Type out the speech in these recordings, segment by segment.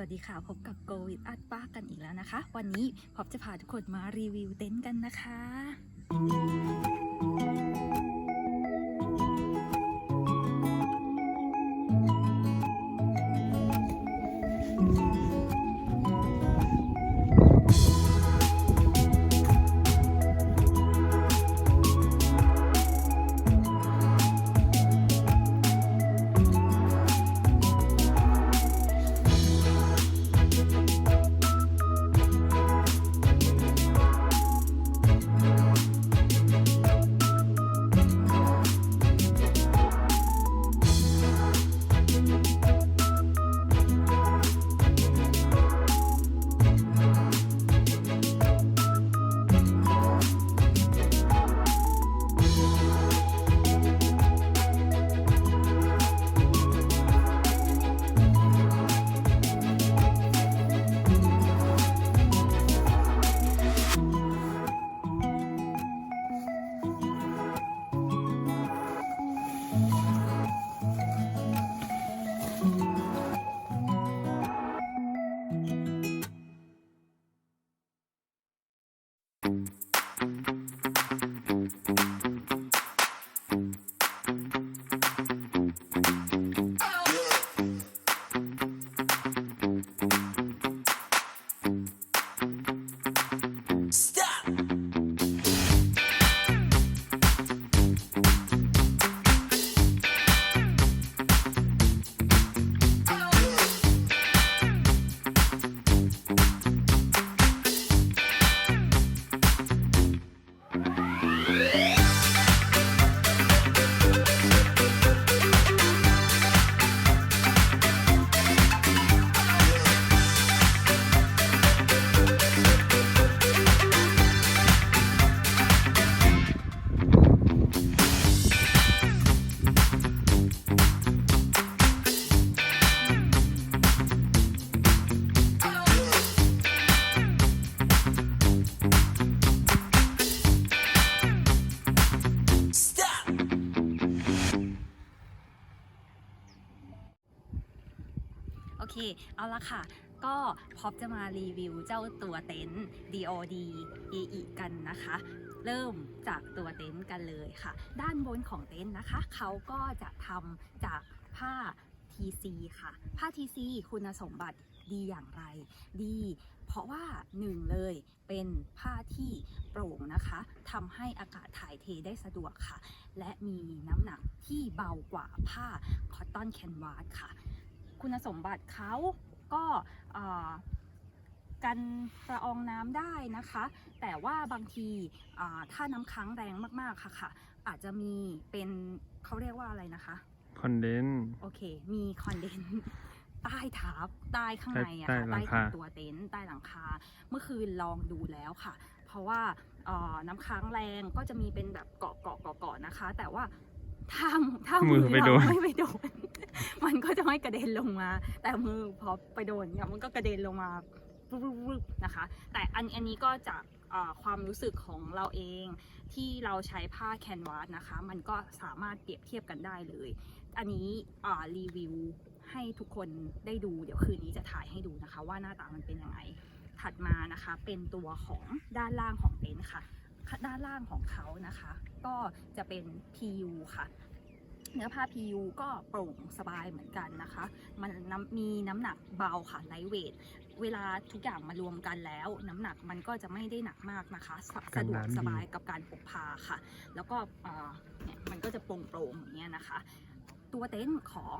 วัสดีค่ะ พบกับโกวิดอัดป้ากันอีกแล้วนะคะ วันนี้พบจะพาทุกคนมารีวิวเต็นท์กันนะคะ เค เอาละค่ะ ก็พอบจะมารีวิวเจ้าตัวเต็นท์ DOD AE กันนะคะ เริ่มจากตัวเต็นท์กันเลยค่ะ ด้านบนของเต็นท์นะคะ เขาก็จะทำจากผ้า TC ค่ะ ผ้า TC คุณสมบัติดีอย่างไร ดี เพราะว่าหนึ่งเลยเป็นผ้าที่โปร่งนะคะทำให้อากาศถ่ายเทได้สะดวกค่ะ และมีน้ำหนักที่เบากว่าผ้าคอตตอนแคนวาสค่ะ คุณสมบัติเขาก็เอ่อกันละอองน้ำได้นะคะ แต่ว่าบางทีอ่าถ้าน้ำค้างแรงมากๆค่ะค่ะ อาจจะมีเป็นเขาเรียกว่าอะไรนะคะคอนเดนโอเค มีคอนเดนใต้ทับใต้ข้างในอะใต้ค่ะหลัใต้งขอคางตัวเต็นท์ใต้หลังคา เมื่อคืนลองดูแล้วค่ะ เพราะว่าเอ่อน้ำค้างแรงก็จะมีเป็นแบบเกาะเกาะเกาะเกาะนะคะ แต่ว่า ถ้าถ้ามืมืออไปเราโดนไม่ไปโดน มันก็จะไม่กระเด็นลงมา แต่มือพอไปโดนเนี่ยมันก็กระเด็นลงมาวุบๆๆนะคะ แต่อันอันนี้ก็จากเอ่อความรู้สึกของเราเองที่เราใช้ผ้าแคนวาสนะคะ มันก็สามารถเปรียบเทียบกันได้เลย อันนี้อ่ารีวิวให้ทุกคนได้ดู เดี๋ยวคืนนี้จะถ่ายให้ดูนะคะ ว่าหน้าตามันเป็นยังไง ถัดมานะคะเป็นตัวของด้านล่างของเต็นท์ค่ะ ด้านล่างของเขานะคะ ก็จะเป็น PU ค่ะ เนื้อผ้า PU ก็โปร่งสบายเหมือนกันนะคะ มันน้ำมีน้ำหนักเบาค่ะไลท์เวทเวลาทุกอย่างมารวมกันแล้ว น้ำหนักมันก็จะไม่ได้หนักมากนะคะสะกันสะดวกน้ำดีสบายกับการพกพาค่ะ แล้วก็เอ่อเนี่ยมันก็จะโปร่งๆอย่างเงี้ยนะคะ ตัวเต็นท์ของ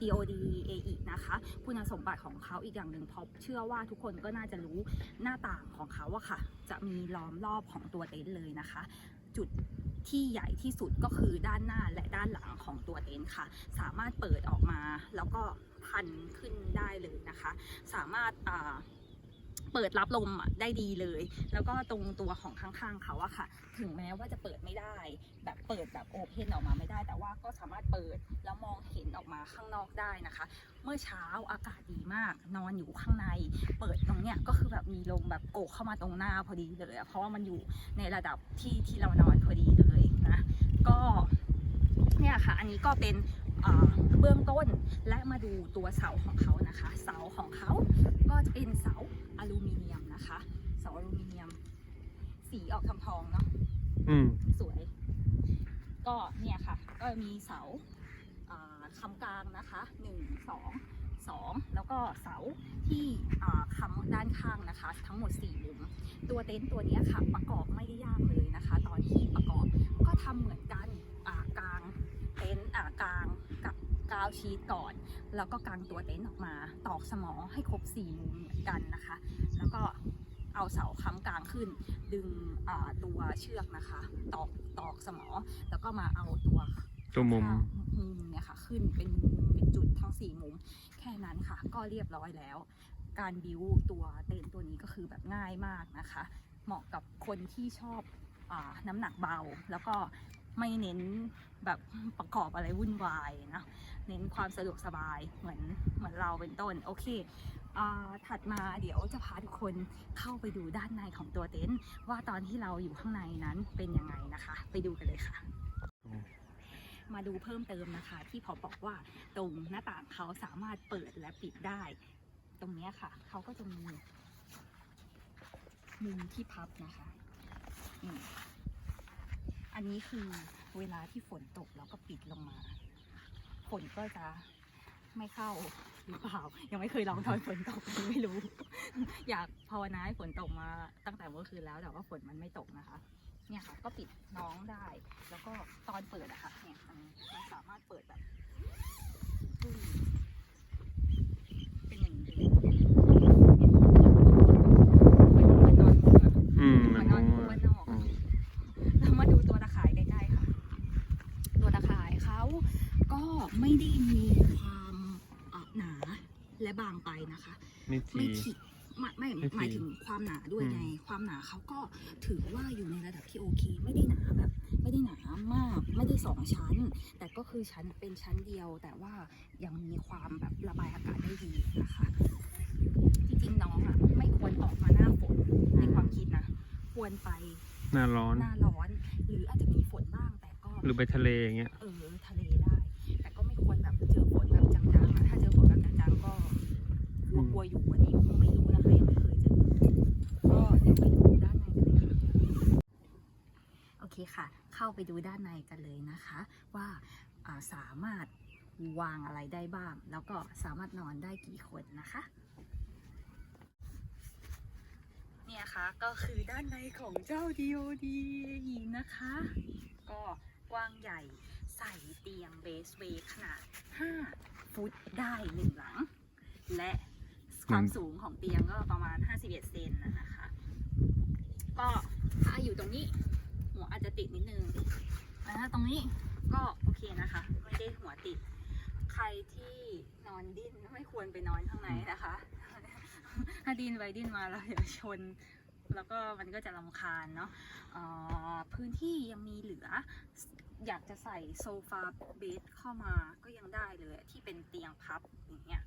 DOD AE นะคะคุณสมบัติของเขาอีกอย่างหนึ่งพอเชื่อว่าทุกคนก็น่าจะรู้หน้าต่างของเขาอะค่ะ จะมีล้อมรอบของตัวเต็นท์เลยนะคะ จุด ที่ใหญ่ที่สุดก็คือด้านหน้าและด้านหลังของตัวเต็นท์ค่ะ สามารถเปิดออกมาแล้วก็พันขึ้นได้เลยนะคะ สามารถเปิดรับลมอะได้ดีเลย แล้วก็ตรงตัวของข้างๆเขาอะค่ะ ถึงแม้ว่าจะเปิดไม่ได้ แบบเปิดแบบโอเพนออกมาไม่ได้ แต่ว่าก็สามารถเปิดแล้วมองเห็นออกมาข้างนอกได้นะคะ เมื่อเช้าอากาศดีมาก นอนอยู่ข้างใน เปิดตรงเนี้ยก็คือแบบมีลมแบบโกกเข้ามาตรงหน้าพอดีเลย เพราะว่ามันอยู่ในระดับที่ที่เรานอนพอดีเลย นะ ก็เนี่ยค่ะ อันนี้ก็เป็นอ่าเบื้องต้นและมาดูตัวเสาของเขานะคะ เสาของเขาเป็นเสาอลูมิเนียมนะคะ เสาอลูมิเนียม สีออกทองทองๆเนาะอืมสวย ก็เนี่ยค่ะ ก็มีเสาอ่าคำกลางนะคะหนึ่งสอง สองแล้วก็เสาที่อ่าคำด้านข้างนะคะ ทั้งหมดสี่มุมตัวเต็นท์ตัวเนี้ยค่ะประกอบไม่ได้ยากเลยนะคะ ตอนที่ประกอบก็ทำเหมือนกันอ่ากลางเต็นท์อ่ากลางกับกาวชีตก่อน แล้วก็กางตัวเต็นท์ออกมาตอกสมอให้ครบสี่มุมเหมือนกันนะคะ แล้วก็เอาเสาค้ำกลางขึ้น ดึงอ่าตัวเชือกนะคะ ตอกตอกสมอ แล้วก็มาเอาตัวตัวมุมข้างมุมเนี่ยค่ะ ขึ้นเป็นมุมเป็น จุดทั้งสี่มุมแค่นั้นค่ะ ก็เรียบร้อยแล้ว การบิวตัวเต็นท์ตัวนี้ก็คือแบบง่ายมากนะคะ เหมาะกับคนที่ชอบอน้ำหนักเบา แล้วก็ไม่เน้นแบบประกอบอะไรวุ่นวายนะเน้นความสะดวกสบายเหมือนเหมือนเราเป็นต้น โอเคถัดมาเดี๋ยวจะพาทุกคนเข้าไปดูด้านในของตัวเต็นท์ว่าตอนที่เราอยู่ข้างในนั้นเป็นยังไงนะคะ ไปดูกันเลยค่ะ มาดูเพิ่มเติมนะคะ ที่พอบอกว่าตรงหน้าต่างเขาสามารถเปิดและปิดได้ ตรงนี้ค่ะ เขาก็จะมีมุมที่พับนะคะอันนี้คือเวลาที่ฝนตกแล้วก็ปิดลงมา ฝนก็จะไม่เข้าหรือเปล่า ยังไม่เคยลองตอนฝนตกไม่รู้ อยากภาวนาให้ฝนตกมาตั้งแต่เมื่อคืนแล้วแต่ว่าฝนมันไม่ตกนะคะ เนี่ยค่ะ ก็ปิดน้องได้ แล้วก็ตอนเปิดอะค่ะ เนี่ยมันมันสามารถเปิดแบบปึ้งเป็นอย่างนี้เลยเหมือนเหมือนนอนมุ้งอะอืมเหมือนนอนมุ้งบ้านนอกอือะมเรามาดูตัวตะข่ายใกล้ๆค่ะ ตัวตะข่ายเขาก็ไม่ได้มีความเอ่อหนาและบางไปนะคะ ไม่ที ไม่ถี่ไม่ไม่ไม่ถี่หมายถึงความหนาด้วยอืมไงความหนาเขาก็ถือว่าอยู่ในระดับที่โอเค ไม่ได้หนาแบบ ไม่ได้หนามาก ไม่ได้สองชั้น แต่ก็คือชั้นเป็นชั้นเดียว แต่ว่ายังมีความแบบระบายอากาศได้ดีนะคะ จริงๆน้องอะไม่ควรออกมาหน้าฝนในความคิดนะ ควรไปหน้าร้อน หน้าร้อน หรืออาจจะมีฝนบ้างแต่ก็ หรือไปทะเลอย่างเงี้ย เออทะเลได้ แต่ก็ไม่ควรแบบเจอฝนแบบจังๆอะถ้าเจอฝนแบบจังๆก็กลัวกลัวอยู่อันนี้ไม่รู้นะคะยังไม่เคยเจอ ก็เดี๋ยวไปดูด้านในกันเลยค่ะ โอ เคค่ะ เข้าไปดูด้านในกันเลยนะคะ ว่าาสามารถวางอะไรได้บ้าง แล้วก็สามารถนอนได้กี่คนนะคะ เนี่ยค่ะก็คือด้านในของเจ้า DOD หญิงนะคะ ก็กว้างใหญ่ใส่เตียงเบสเวย์ขนาด 5 ฟุตได้หนึ่งหลัง และความสูงของเตียงก็ประมาณ 51 เซนนะคะ ก็ถ้าอยู่ตรงนี้ หัวอาจจะติดนิดนึงแต่ถ้าตรงนี้ก็โอเคนะคะ ไม่ได้หัวติด ใครที่นอนดิ้นไม่ควรไปนอนข้างในนะคะ ถ้าดิ้นไปดิ้นมาแล้วเดี๋ยวชน แล้วก็มันก็จะลำคาญเนาะเอ่อพื้นที่ยังมีเหลือ อยากจะใส่โซฟาเบดเข้ามาก็ยังได้เลยที่เป็นเตียงพับอย่างเงี้ย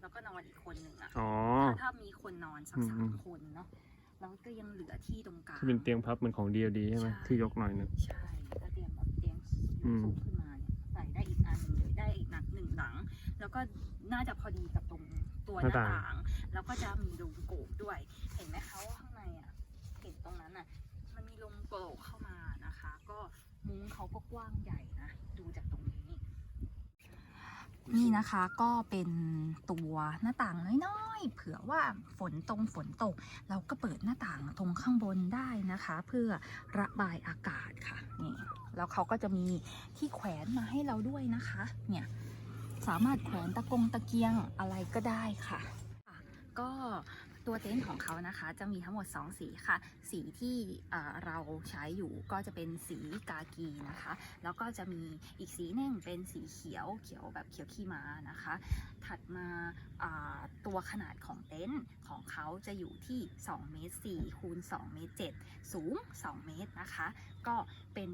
แล้วก็นอนอีกคนหนึ่งอะอ๋อถ้าถ้ามีคนนอนสักอืมสาอืมมคนเนาะแล้วก็ยังเหลือที่ตรงกลางที่เป็นเตียงพับเหมือนของ DLD ใช่ไหมใช่ที่ยกหน่อยหนึงใช่ สูงขึ้นมาเนี่ยใส่ได้อีกอันหนึงเลยได้อีกหนักหนึ่งหลัง แล้วก็น่าจะพอดีกับตรงตัวหน้าต่าง แล้วก็จะมีลมโกกด้วย เห็นไหมคะว่าข้างในอะเห็นตรงนั้นอะมันมีลมโกกเข้ามานะคะ ก็มุ้งเขาก็กว้างใหญ่นะดูจากตรง นี่นะคะก็เป็นตัวหน้าต่างน้อยๆ เผื่อว่าฝนตรงฝนตก เราก็เปิดหน้าต่างตรงข้างบนได้นะคะ เพื่อระบายอากาศค่ะนี่แล้วเขาก็จะมีที่แขวนมาให้เราด้วยนะคะ เนี่ยสามารถแขวนตะกงตะเกียงอะไรก็ได้ค่ะ ก็ ตัวเต็นท์ของเขานะคะจะมีทั้งหมด 2 สีค่ะ สีที่เราใช้อยู่ก็จะเป็นสีกากีนะคะ แล้วก็จะมีอีกสีหนึ่งเป็นสีเขียวเขียวแบบเขียวขี้ม้านะคะ ถัดมาาตัวขนาดของเต็นท์ของเขาจะอยู่ที่2เมตร4คูณ2เมตร7สูง 2 เมตรนะคะ ก็เป็น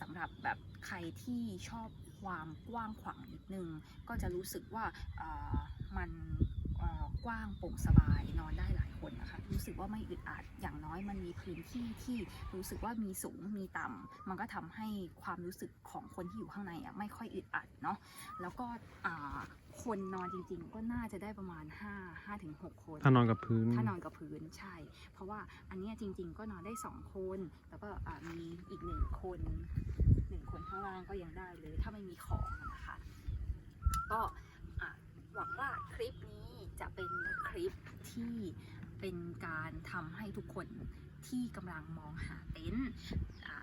สำหรับแบบใครที่ชอบความกว้างขวางนิดนึง ก็จะรู้สึกว่าามัน กว้างโปร่งสบายนอนได้หลายคนนะคะ รู้สึกว่าไม่อึดอัดอย่างน้อยมันมีพื้นที่ที่รู้สึกว่ามีสูงมีต่ำมันก็ทำให้ความรู้สึกของคนที่อยู่ข้างในอะไม่ค่อยอึดอัดเนาะแล้วก็อ่าคนนอนจริงๆ ก็น่าจะได้ประมาณ 5 5ถึง6คน ถ้านอนกับพื้น ถ้านอนกับพื้นใช่ เพราะว่าอันเนี้ยจริง ๆ ก็นอนได้สองคน แล้วก็อ่ามีอีกหนึ่งคนหนึ่งคนข้างล่างก็ยังได้เลย ถ้าไม่มีของนะคะ ก็อะหวังว่าคลิปนี้จะเป็นค ลิปที่เป็นการทำให้ทุกคนที่กำลังมองหาเต็นท์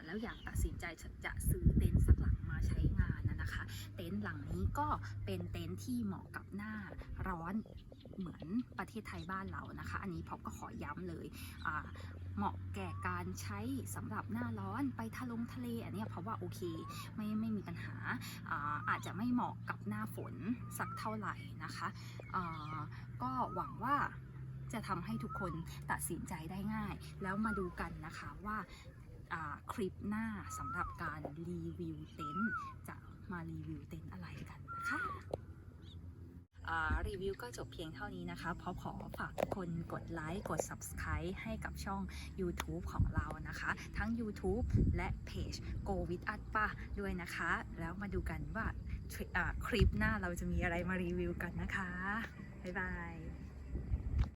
แล้วอยากตัดสินใจจะซื้อเต็นท์สักหลังมาใช้งานนะนะคะ เต็นท์หลังนี้ก็เป็นเต็นท์ที่เหมาะกับหน้าร้อนเหมือนประเทศไทยบ้านเรานะคะ อันนี้พอก็ขอย้ำเลยเหมาะแก่ การใช้สำหรับหน้าร้อนไปทะลงทะเลอันนี้เพราะว่าโอเคไม่ไม่มีปัญหาอาอาจจะไม่เหมาะกับหน้าฝนสักเท่าไหร่นะคะก็หวังว่าจะทำให้ทุกคนตัดสินใจได้ง่าย แล้วมาดูกันนะคะว่าาคลิปหน้าสำหรับการรีวิวเต็นท์จะมารีวิวเต็นท์อะไรกันนะคะ รีวิวก็จบเพียงเท่านี้นะคะเพราะขอฝากทุกคนกดไลค์กด Subscribe ให้กับช่อง YouTube ของเรานะคะ ทั้ง YouTube และเพจ Go with u s ป้าด้วยนะคะ แล้วมาดูกันว่าคลิปหน้าเราจะมีอะไรมารีวิวกันนะคะ บ๊ายบาย